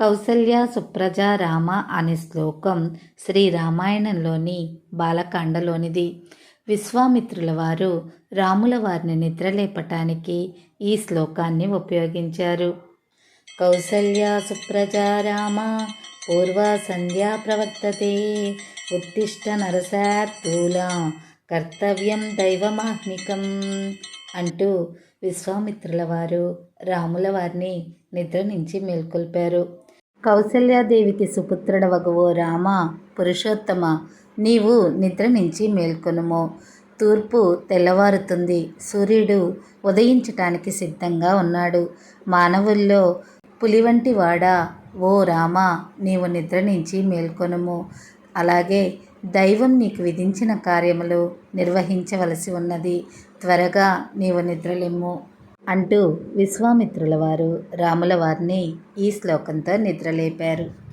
కౌసల్య సుప్రజ రామ అనే శ్లోకం శ్రీ రామాయణంలోని బాలకాండలోనిది. విశ్వామిత్రుల వారు రాముల వారిని నిద్రలేపటానికి ఈ శ్లోకాన్ని ఉపయోగించారు. కౌసల్య సుప్రజ రామ పూర్వ సంధ్యా ప్రవర్తతే ఉత్తిష్ట నరసార్థూల కర్తవ్యం దైవమాహ్నికం అంటూ విశ్వామిత్రుల వారు రాముల వారిని నిద్ర నుంచి మేల్కొల్పారు. కౌసల్యాదేవికి సుపుత్రుడవగు ఓ రామ పురుషోత్తమ నీవు నిద్ర నుంచి మేల్కొనుము. తూర్పు తెల్లవారుతుంది. సూర్యుడు ఉదయించటానికి సిద్ధంగా ఉన్నాడు. మానవుల్లో పులి వంటి వాడా ఓ రామ నీవు నిద్ర నుంచి మేల్కొనుము. అలాగే దైవం నీకు విధించిన కార్యములు నిర్వహించవలసి ఉన్నది. త్వరగా నీవు నిద్రలెమ్ము అంటూ విశ్వామిత్రుల వారు రాముల వారిని ఈ శ్లోకంతో నిద్రలేపారు.